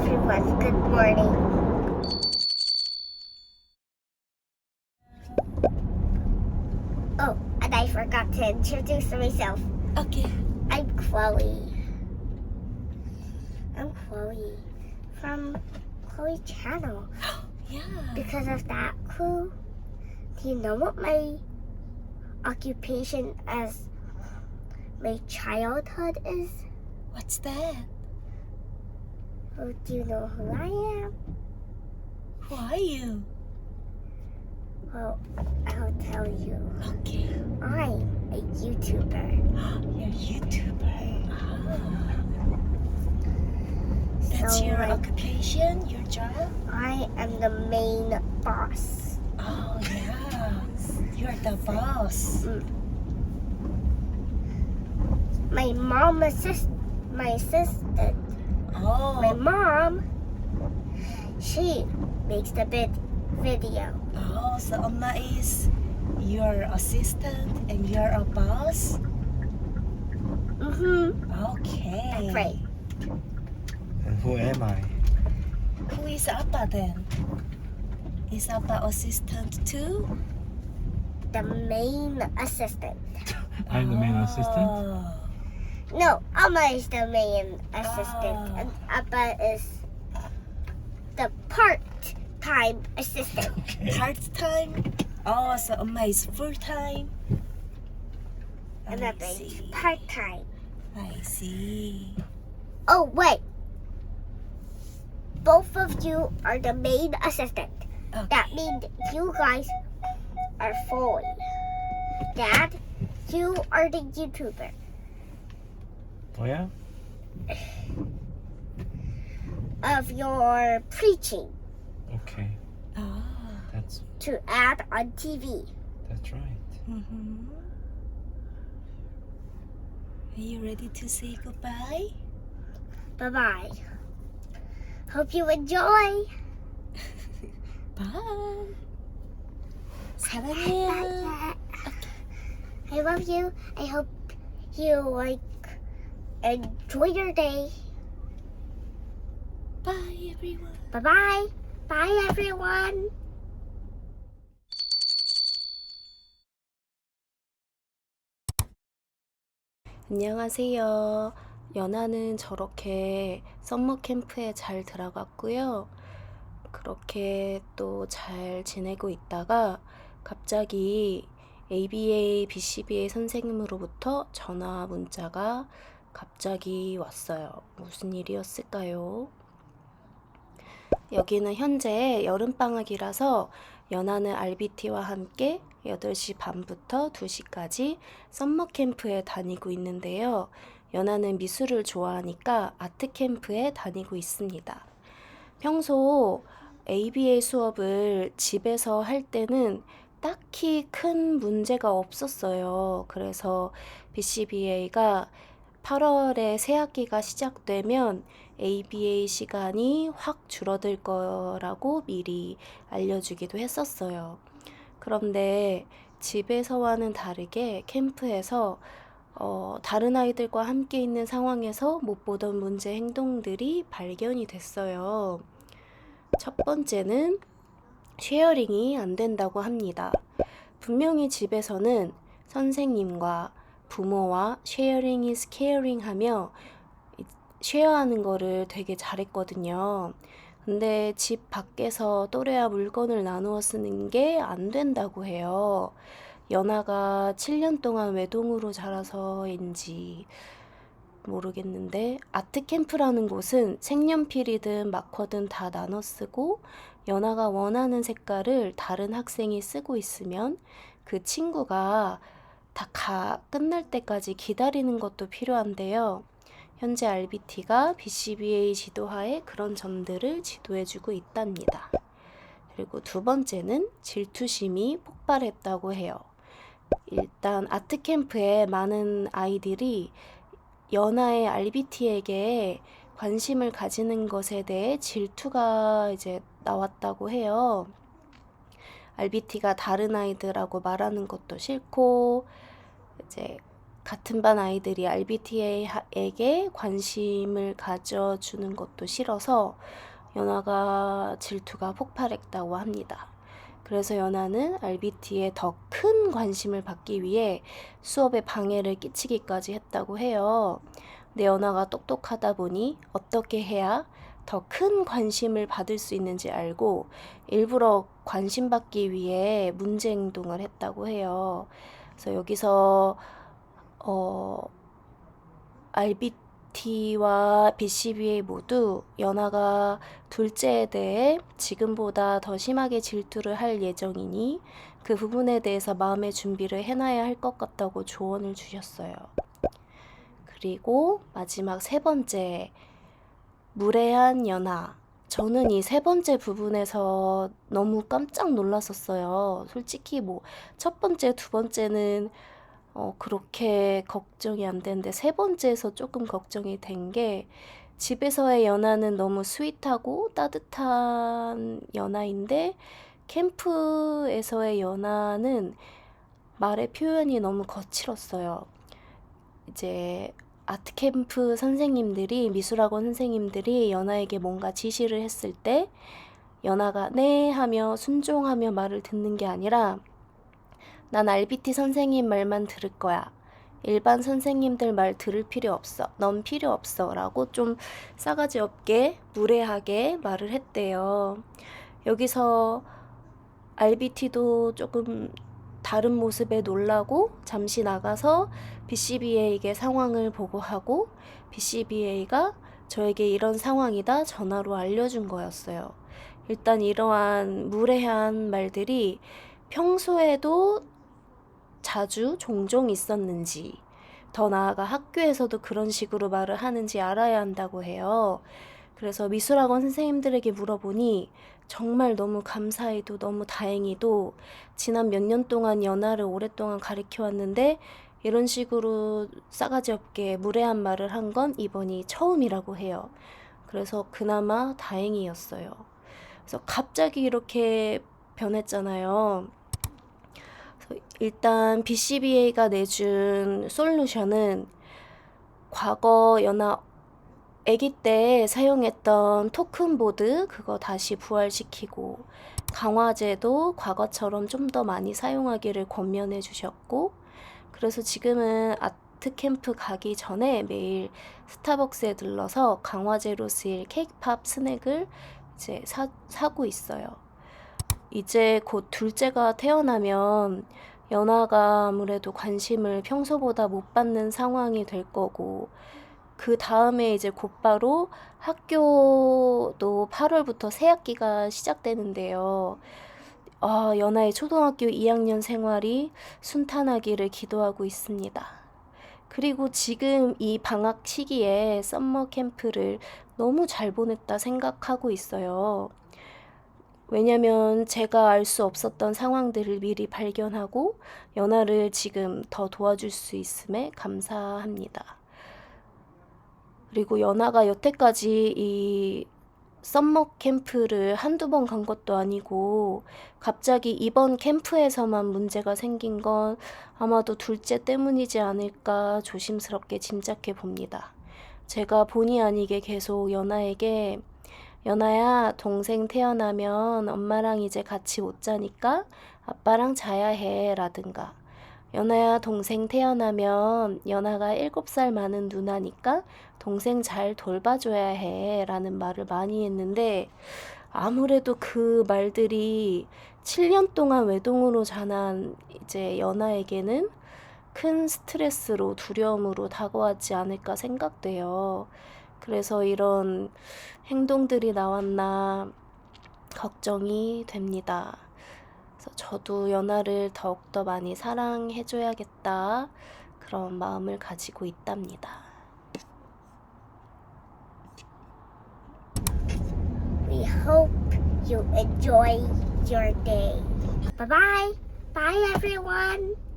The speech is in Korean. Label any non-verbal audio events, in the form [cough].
everyone. Good morning. Oh, and I forgot to introduce myself. Okay. I'm Chloe. I'm Chloe from Chloe Channel. [gasps] Yeah. Because of that clue, do you know what my occupation as my childhood is? What's that? Oh, do you know who I am? Who are you? Well, I'll tell you. Okay. I'm a YouTuber. [gasps] You're a YouTuber. Ah. That's So, your like, occupation, your job? I am the main boss. Oh, yeah. You're the boss. My mom assist my assistant. My Oh. mom, she makes the bid video. Oh, so Amma is your assistant and you're a boss? Mm-hmm. Okay. That's right. And who am I? Who is Appa then? Is Appa assistant too? The main assistant. [laughs] I'm the main assistant. Oh. No, Amma is the main assistant, Ah. and Abba is the part-time assistant. [laughs] Okay. Part time? Oh, so Amma is full time? and Abba is part-time. I see. Oh wait, both of you are the main assistant. Okay. That means you guys are fully. Dad, you are the YouTuber. Oh yeah? of your preaching Okay. Ah. That's to add on TV. that's right. Mm-hmm. Are you ready to say goodbye? Bye bye. Hope you enjoy. [laughs] Bye. 사랑해요. I love you. I hope you like enjoy your day. Bye, everyone. Bye bye. Bye everyone. 안녕하세요. 연아는 저렇게 썸머 캠프에 잘 들어갔고요. 그렇게 또 잘 지내고 있다가 갑자기 ABA, BCBA 선생님으로부터 전화 문자가 갑자기 왔어요. 무슨 일이었을까요? 여기는 현재 여름방학이라서 연아는 RBT와 함께 8시 반부터 2시까지 썸머 캠프에 다니고 있는데요. 연아는 미술을 좋아하니까 아트 캠프에 다니고 있습니다. 평소 ABA 수업을 집에서 할 때는 딱히 큰 문제가 없었어요. 그래서 BCBA가 8월에 새 학기가 시작되면 ABA 시간이 확 줄어들 거라고 미리 알려주기도 했었어요. 그런데 집에서와는 다르게 캠프에서 어, 다른 아이들과 함께 있는 상황에서 못 보던 문제 행동들이 발견이 됐어요. 첫 번째는 쉐어링이 안 된다고 합니다. 분명히 집에서는 선생님과 부모와 쉐어링 is caring 하며 이- 쉐어하는 거를 되게 잘했거든요. 근데 집 밖에서 또래와 물건을 나누어 쓰는 게 안 된다고 해요. 연아가 7년 동안 외동으로 자라서인지 모르겠는데 아트 캠프라는 곳은 색연필이든 마커든 다 나눠 쓰고 연아가 원하는 색깔을 다른 학생이 쓰고 있으면 그 친구가 다 가, 끝날 때까지 기다리는 것도 필요한데요. 현재 RBT가 BCBA 지도하에 그런 점들을 지도해주고 있답니다. 그리고 두 번째는 질투심이 폭발했다고 해요. 일단 아트 캠프에 많은 아이들이 연하의 RBT에게 관심을 가지는 것에 대해 질투가 이제 나왔다고 해요. RBT가 다른 아이들하고 말하는 것도 싫고, 이제 같은 반 아이들이 RBT에게 관심을 가져주는 것도 싫어서 연아가 질투가 폭발했다고 합니다. 그래서 연아는 RBT에 더 큰 관심을 받기 위해 수업에 방해를 끼치기까지 했다고 해요. 근데 연아가 똑똑하다 보니 어떻게 해야 더 큰 관심을 받을 수 있는지 알고 일부러 관심 받기 위해 문제 행동을 했다고 해요. 그래서 여기서 어 RBT와 BCBA 모두 연아가 둘째에 대해 지금보다 더 심하게 질투를 할 예정이니 그 부분에 대해서 마음의 준비를 해놔야 할 것 같다고 조언을 주셨어요. 그리고 마지막 세 번째, 무례한 연하. 저는 이 세 번째 부분에서 너무 깜짝 놀랐었어요. 솔직히 뭐, 첫 번째, 두 번째는 어, 그렇게 걱정이 안 되는데, 세 번째에서 조금 걱정이 된 게, 집에서의 연하는 너무 스윗하고 따뜻한 연하인데, 캠프에서의 연하는 말의 표현이 너무 거칠었어요. 이제 아트 캠프 선생님들이 미술학원 선생님들이 연아에게 뭔가 지시를 했을 때 연아가 네 하며 순종하며 말을 듣는 게 아니라 난 RBT 선생님 말만 들을 거야. 일반 선생님들 말 들을 필요 없어. 넌 필요 없어. 라고 좀 싸가지 없게 무례하게 말을 했대요. 여기서 RBT도 조금 다른 모습에 놀라고 잠시 나가서 BCBA에게 상황을 보고하고 BCBA가 저에게 이런 상황이다 전화로 알려준 거였어요. 일단 이러한 무례한 말들이 평소에도 자주 종종 있었는지 더 나아가 학교에서도 그런 식으로 말을 하는지 알아야 한다고 해요. 그래서 미술학원 선생님들에게 물어보니 정말 너무 감사히도 너무 다행히도 지난 몇 년 동안 연아를 오랫동안 가르쳐 왔는데 이런 식으로 싸가지 없게 무례한 말을 한 건 이번이 처음이라고 해요. 그래서 그나마 다행이었어요. 그래서 갑자기 이렇게 변했잖아요. 일단 BCBA가 내준 솔루션은 과거 연아 아기 때 사용했던 토큰보드 그거 다시 부활시키고 강화제도 과거처럼 좀 더 많이 사용하기를 권면해 주셨고 그래서 지금은 아트 캠프 가기 전에 매일 스타벅스에 들러서 강화제로 쓰일 케이크팝 스낵을 이제 사, 사고 있어요. 이제 곧 둘째가 태어나면 연아가 아무래도 관심을 평소보다 못 받는 상황이 될 거고 그 다음에 이제 곧바로 학교도 8월부터 새 학기가 시작되는데요. 아, 연아의 초등학교 2학년 생활이 순탄하기를 기도하고 있습니다. 그리고 지금 이 방학 시기에 썸머 캠프를 너무 잘 보냈다 생각하고 있어요. 왜냐면 제가 알 수 없었던 상황들을 미리 발견하고 연아를 지금 더 도와줄 수 있음에 감사합니다. 그리고 연아가 여태까지 이 썸머 캠프를 한두 번 간 것도 아니고 갑자기 이번 캠프에서만 문제가 생긴 건 아마도 둘째 때문이지 않을까 조심스럽게 짐작해 봅니다. 제가 본의 아니게 계속 연아에게 연아야, 동생 태어나면 엄마랑 이제 같이 못 자니까 아빠랑 자야 해. 라든가. 연아야, 동생 태어나면 연아가 7살 많은 누나니까 동생 잘 돌봐줘야 해. 라는 말을 많이 했는데 아무래도 그 말들이 7년 동안 외동으로 자란 이제 연아에게는 큰 스트레스로 두려움으로 다가왔지 않을까 생각돼요. 그래서 이런 행동들이 나왔나 걱정이 됩니다. 그래서 저도 연아를 더욱더 많이 사랑해줘야겠다. 그런 마음을 가지고 있답니다. Hope you everyone.